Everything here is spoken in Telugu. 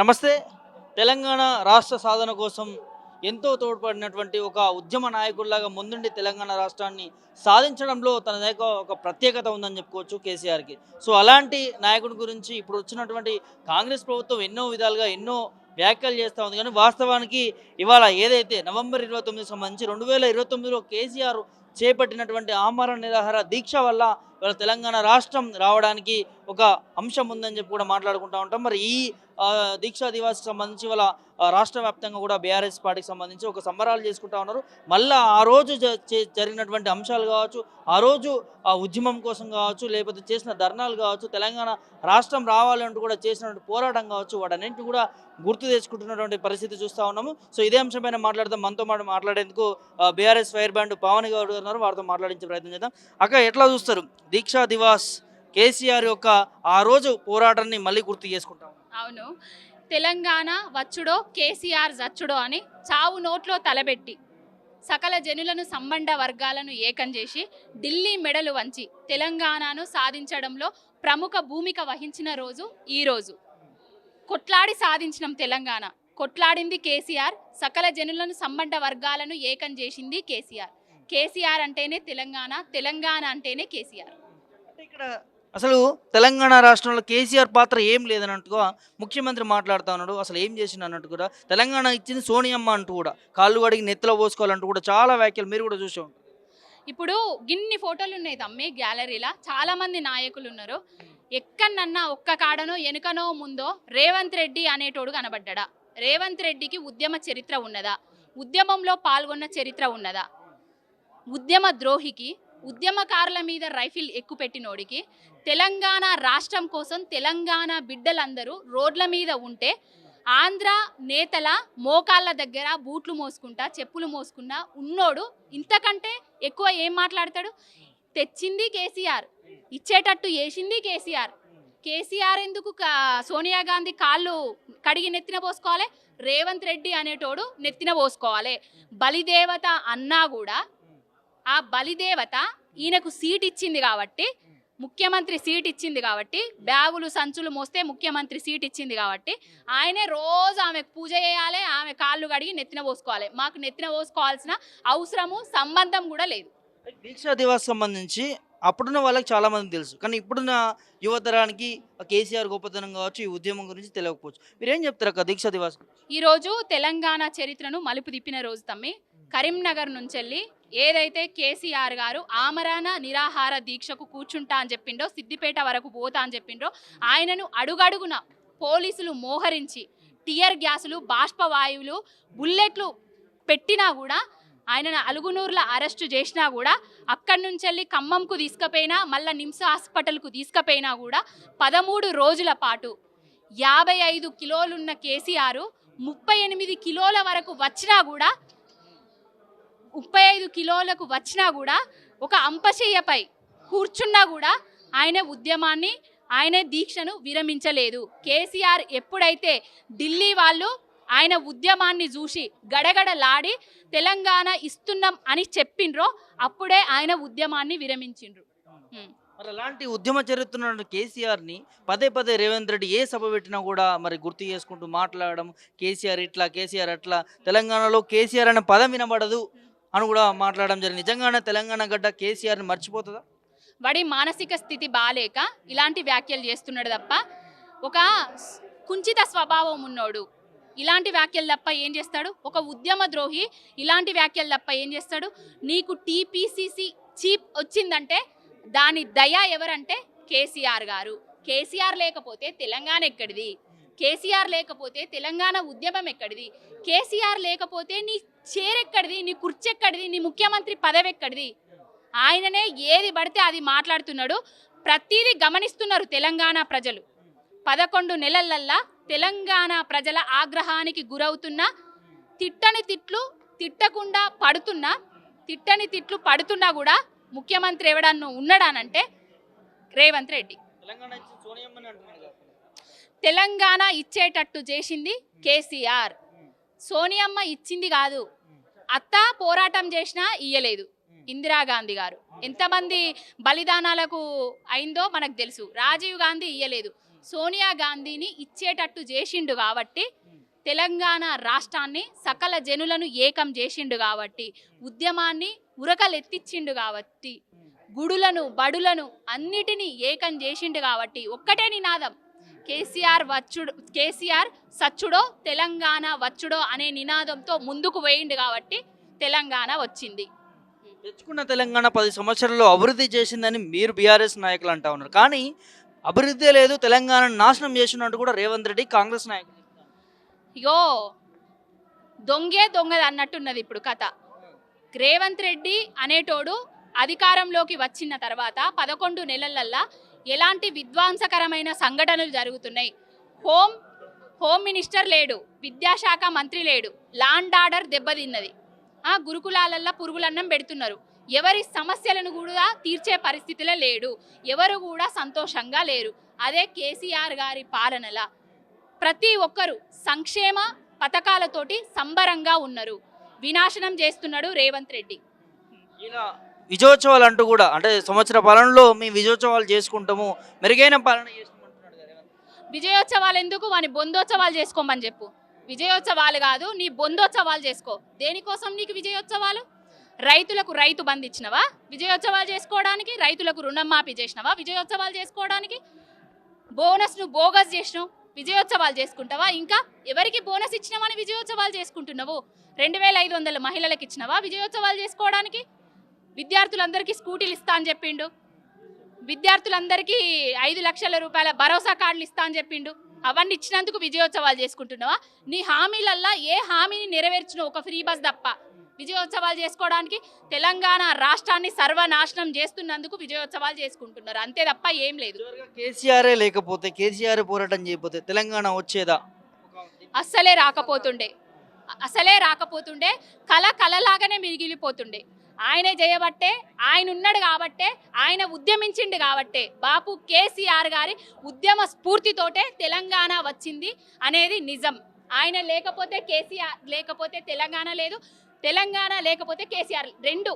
నమస్తే. తెలంగాణ రాష్ట్ర సాధన కోసం ఎంతో తోడ్పడినటువంటి ఒక ఉద్యమ నాయకుడిలాగా ముందుండి తెలంగాణ రాష్ట్రాన్ని సాధించడంలో తన దగ్గర ఒక ప్రత్యేకత ఉందని చెప్పుకోవచ్చు కేసీఆర్కి. సో అలాంటి నాయకుడి గురించి ఇప్పుడు వచ్చినటువంటి కాంగ్రెస్ ప్రభుత్వం ఎన్నో విధాలుగా ఎన్నో వ్యాఖ్యలు చేస్తూ ఉంది. కానీ వాస్తవానికి ఇవాళ ఏదైతే నవంబర్ ఇరవై తొమ్మిదికి సంబంధించి రెండు వేల ఇరవై తొమ్మిదిలో కేసీఆర్ చేపట్టినటువంటి ఆమరణ నిరాహార దీక్ష వల్ల ఇవాళ తెలంగాణ రాష్ట్రం రావడానికి ఒక అంశం ఉందని చెప్పి కూడా మాట్లాడుకుంటూ ఉంటాం. మరి ఈ దీక్షా దివాస్కి సంబంధించి వాళ్ళ రాష్ట్ర వ్యాప్తంగా కూడా బీఆర్ఎస్ పార్టీకి సంబంధించి ఒక సంబరాలు చేసుకుంటా ఉన్నారు. మళ్ళీ ఆ రోజు జ- జరిగినటువంటి అంశాలు కావచ్చు ఆ రోజు ఆ ఉద్యమం కోసం కావచ్చు లేకపోతే చేసిన ధర్నాలు కావచ్చు తెలంగాణ రాష్ట్రం రావాలంటూ కూడా చేసినటువంటి పోరాటం కావచ్చు వాటన్నింటిని కూడా గుర్తు తెచ్చుకుంటున్నటువంటి పరిస్థితి చూస్తూ ఉన్నాము. సో ఇదే అంశంపైన మాట్లాడదాం. మనతో మాట మాట్లాడేందుకు BRS firebrand Pavan Goud గారు ఉన్నారు వారితో మాట్లాడించే ప్రయత్నం చేద్దాం. అక్క ఎట్లా చూస్తారు? దీక్షా దివాస్ కేసీఆర్ యొక్క ఆ రోజు పోరాటాన్ని మళ్ళీ గుర్తు చేసుకుంటాం. అవును. తెలంగాణ వచ్చుడో కేసీఆర్ జచ్చుడో అని చావు నోట్లో తలబెట్టి సకల జనులను సంబంధ వర్గాలను ఏకం చేసి ఢిల్లీ మెడలు వంచి తెలంగాణను సాధించడంలో ప్రముఖ భూమిక వహించిన రోజు ఈ రోజు. కొట్లాడి సాధించినాం తెలంగాణ. కొట్లాడింది కేసీఆర్. సకల జనులను సంబంధ వర్గాలను ఏకం చేసింది కేసీఆర్. కేసీఆర్ అంటేనే తెలంగాణ తెలంగాణ అంటేనే కేసీఆర్. అంటే ఇక్కడ అసలు తెలంగాణ రాష్ట్రంలో కేసీఆర్ పాత్ర ఏం లేదన్నట్టుగా ముఖ్యమంత్రి మాట్లాడుతా ఉన్నాడు అసలు ఏం చేసిండు అన్నట్టు కూడా తెలంగాణ ఇచ్చింది సోనియమ్మ అంటూ కూడా కాళ్ళు కడిగి నెత్తిలో పోసుకోవాలంటూ కూడా చాలా వ్యాఖ్యలు మీరు కూడా చూసే ఉంటారు. ఇప్పుడు గిన్ని ఫోటోలు ఉన్నాయి తమ్మి గ్యాలరీలా చాలా మంది నాయకులు ఉన్నారు. ఎక్కడన్నా ఒక్క కాడనో వెనుకనో ముందో రేవంత్ రెడ్డి అనేటోడు కనబడ్డా. రేవంత్ రెడ్డికి ఉద్యమ చరిత్ర ఉన్నదా? ఉద్యమంలో పాల్గొన్న చరిత్ర ఉన్నదా? ఉద్యమ ద్రోహికి ఉద్యమకారుల మీద రైఫిల్ ఎక్కుపెట్టినోడికి తెలంగాణ రాష్ట్రం కోసం తెలంగాణ బిడ్డలందరూ రోడ్ల మీద ఉంటే ఆంధ్ర నేతల మోకాళ్ళ దగ్గర బూట్లు మోసుకుంటా చెప్పులు మోసుకున్నా ఉన్నోడు ఇంతకంటే ఎక్కువ ఏం మాట్లాడతాడు? తెచ్చింది కేసీఆర్. ఇచ్చేటట్టు వేసింది కేసీఆర్. కేసీఆర్ ఎందుకు కా- సోనియా గాంధీ కాళ్ళు కడిగి నెత్తిన పోసుకోవాలి? రేవంత్ రెడ్డి అనేటోడు నెత్తిన పోసుకోవాలి. బలిదేవత అన్నా కూడా ఆ బలిదేవత ఈయనకు సీట్ ఇచ్చింది కాబట్టి ముఖ్యమంత్రి సీట్ ఇచ్చింది కాబట్టి బ్యాగులు సంచులు మోస్తే ముఖ్యమంత్రి సీట్ ఇచ్చింది కాబట్టి ఆయనే రోజు ఆమెకు పూజ చేయాలి ఆమె కాళ్ళు కడిగి నెత్తిన పోసుకోవాలి. మాకు నెత్తిన పోసుకోవాల్సిన అవసరము సంబంధం కూడా లేదు. దీక్షా దివాస్ సంబంధించి అప్పుడున్న వాళ్ళకి చాలా మంది తెలుసు. కానీ ఇప్పుడున్న యువతరానికి కేసీఆర్ గొప్పతనం కావచ్చు ఈ ఉద్యమం గురించి తెలియకపోవచ్చు. మీరేం చెప్తారు అక్క దీక్షా దివాస్? ఈరోజు తెలంగాణ చరిత్రను మలుపు తిప్పిన రోజు తమ్మి. కరీంనగర్ నుంచెల్లి ఏదైతే కేసీఆర్ గారు ఆమరాన నిరాహార దీక్షకు కూర్చుంటా అని చెప్పిండో సిద్దిపేట వరకు పోతా అని చెప్పిండ్రో ఆయనను అడుగడుగున పోలీసులు మోహరించి టియర్ గ్యాసులు బాష్పవాయువులు బుల్లెట్లు పెట్టినా కూడా ఆయనను అలుగునూరులో అరెస్టు చేసినా కూడా అక్కడి నుంచి వెళ్ళి ఖమ్మంకు తీసుకుపోయినా మళ్ళీ నిమ్స్ హాస్పిటల్కు తీసుకుపోయినా కూడా పదమూడు రోజుల పాటు యాభై ఐదు కిలోలున్న కేసీఆర్ ముప్పై ఎనిమిది కిలోల వరకు వచ్చినా కూడా ముప్పై ఐదు కిలోలకు వచ్చినా కూడా ఒక అంపశయ్యపై కూర్చున్నా కూడా ఆయన ఉద్యమాన్ని ఆయన దీక్షను విరమించలేదు. కేసీఆర్ ఎప్పుడైతే ఢిల్లీ వాళ్ళు ఆయన ఉద్యమాన్ని చూసి గడగడలాడి తెలంగాణ ఇస్తున్నాం అని చెప్పిండ్రో అప్పుడే ఆయన ఉద్యమాన్ని విరమించిండ్రు. మరి అలాంటి ఉద్యమ చరిత్ర ఉన్న కేసీఆర్ని పదే పదే రేవంత్ రెడ్డి ఏ సభ పెట్టినా కూడా మరి గుర్తు చేసుకుంటూ మాట్లాడడం కేసీఆర్ ఇట్లా కేసీఆర్ అట్లా తెలంగాణలో కేసీఆర్ అనే పదం వినబడదు. అని కూడా మాట్లాడడం జరిగింది. నిజంగానే తెలంగాణ గడ్డ కేసీఆర్ని మర్చిపోతుందా? వాడి మానసిక స్థితి బాలేక ఇలాంటి వ్యాఖ్యలు చేస్తున్నాడు తప్ప ఒక కుంచిత స్వభావం ఉన్నోడు ఇలాంటి వ్యాఖ్యలు తప్ప ఏం చేస్తాడు? ఒక ఉద్యమ ద్రోహి ఇలాంటి వ్యాఖ్యలు తప్ప ఏం చేస్తాడు? నీకు టీపీసీసీ చీప్ వచ్చిందంటే దాని దయ ఎవరంటే కేసీఆర్ గారు. కేసీఆర్ లేకపోతే తెలంగాణ ఎక్కడిది? కేసీఆర్ లేకపోతే తెలంగాణ ఉద్యమం ఎక్కడిది? కేసీఆర్ లేకపోతే నీ చేరెక్కడిది నీ కుర్చెక్కడిది నీ ముఖ్యమంత్రి పదవి ఎక్కడిది ఆయననే ఏది పడితే అది మాట్లాడుతున్నాడు. ప్రతిదీ గమనిస్తున్నారు తెలంగాణ ప్రజలు. పదకొండు నెలలల్లా తెలంగాణ ప్రజల ఆగ్రహానికి గురవుతున్న తిట్టని తిట్లు తిట్టకుండా పడుతున్నా తిట్టని తిట్లు పడుతున్నా కూడా ముఖ్యమంత్రి ఎవడన్నా ఉన్నాడానంటే రేవంత్ రెడ్డి. తెలంగాణ ఇచ్చేటట్టు చేసింది కేసీఆర్. సోనియమ్మ ఇచ్చింది కాదు. అత్త పోరాటం చేసినా ఇయ్యలేదు. ఇందిరాగాంధీ గారు. ఎంతమంది బలిదానాలకు అయిందో మనకు తెలుసు. రాజీవ్ గాంధీ ఇయ్యలేదు. సోనియా గాంధీని ఇచ్చేటట్టు చేసిండు కాబట్టి తెలంగాణ రాష్ట్రాన్ని సకల జనులను ఏకం చేసిండు కాబట్టి ఉద్యమాన్ని ఉరకలెత్తిచ్చిండు కాబట్టి గుడులను బడులను అన్నిటినీ ఏకం చేసిండు కాబట్టి ఒక్కటే నినాదం. కేసీఆర్ వచ్చుడు కేసీఆర్ సచ్చుడో తెలంగాణ వచ్చుడో అనే నినాదంతో ముందుకు పోయిండు కాబట్టి తెలంగాణ వచ్చింది. తెచ్చుకున్న తెలంగాణ పది సంవత్సరాల్లో అభివృద్ధి చేసిందని మీరు బీఆర్ఎస్ నాయకులు అంటా ఉన్నారు. కానీ అభివృద్ధి లేదు తెలంగాణ నాశనం చేసినట్టు కూడా రేవంత్ రెడ్డి కాంగ్రెస్ నాయకులు. ఇగో దొంగే దొంగది అన్నట్టున్నది ఇప్పుడు కథ. రేవంత్ రెడ్డి అనేటోడు అధికారంలోకి వచ్చిన తర్వాత పదకొండు నెలలల్లా ఎలాంటి విధ్వంసకరమైన సంఘటనలు జరుగుతున్నాయి? హోమ్ హోమ్ మినిస్టర్ లేడు విద్యాశాఖ మంత్రి లేడు. లాండ్ ఆర్డర్ దెబ్బతిన్నది. ఆ గురుకులాలల్లో పురుగులన్నం పెడుతున్నారు. ఎవరి సమస్యలను కూడా తీర్చే పరిస్థితిలో లేడు. ఎవరు కూడా సంతోషంగా లేరు. అదే కేసీఆర్ గారి పాలనల. ప్రతి ఒక్కరు సంక్షేమ పథకాలతోటి సంబరంగా ఉన్నారు. వినాశనం చేస్తున్నాడు రేవంత్ రెడ్డి. ఈయన విజయోత్సవాలు అంటూ కూడా అంటే సంవత్సర పాలనలో మేము విజయోత్సవాలు చేసుకుంటాము మెరుగైన పాలన విజయోత్సవాలు ఎందుకు? వాని బొందోత్సవాలు చేసుకోమని చెప్పు. విజయోత్సవాలు కాదు నీ బొందోత్సవాలు చేసుకో. దేనికోసం నీకు విజయోత్సవాలు? రైతులకు రైతు బంద్ ఇచ్చినవా విజయోత్సవాలు చేసుకోవడానికి రైతులకు రుణం మాఫీ చేసినవా? విజయోత్సవాలు చేసుకోవడానికి బోనస్ను బోగస్ చేసినావు. విజయోత్సవాలు చేసుకుంటావా? ఇంకా ఎవరికి బోనస్ ఇచ్చినావని విజయోత్సవాలు చేసుకుంటున్నావు? రెండు వేల ఐదు వందల మహిళలకు ఇచ్చినవా విజయోత్సవాలు చేసుకోవడానికి? విద్యార్థులందరికీ స్కూటీలు ఇస్తా అని చెప్పిండు. విద్యార్థులందరికీ ఐదు లక్షల రూపాయల భరోసా కార్డులు ఇస్తా అని చెప్పిండు. అవన్నీ ఇచ్చినందుకు విజయోత్సవాలు చేసుకుంటున్నావా? నీ హామీలల్లా ఏ హామీని నెరవేర్చిన ఒక ఫ్రీ బస్ తప్ప? విజయోత్సవాలు చేసుకోవడానికి తెలంగాణ రాష్ట్రాన్ని సర్వనాశనం చేస్తున్నందుకు విజయోత్సవాలు చేసుకుంటున్నారు. అంతే తప్ప ఏం లేదు. కేసీఆరే లేకపోతే కేసీఆర్ పోరాటం చేయకపోతే తెలంగాణ వచ్చేదా? అస్సలే రాకపోతుండే. అసలే రాకపోతుండే. కళ కళలాగానే మిగిలిపోతుండే. ఆయనే చేయబట్టే ఆయన ఉన్నాడు కాబట్టే ఆయన ఉద్యమించిండు కాబట్టే. బాపు కేసీఆర్ గారి ఉద్యమ స్ఫూర్తితోటే తెలంగాణ వచ్చింది అనేది నిజం. ఆయన లేకపోతే కేసీఆర్ లేకపోతే తెలంగాణ లేదు తెలంగాణ లేకపోతే కేసీఆర్ రెండు.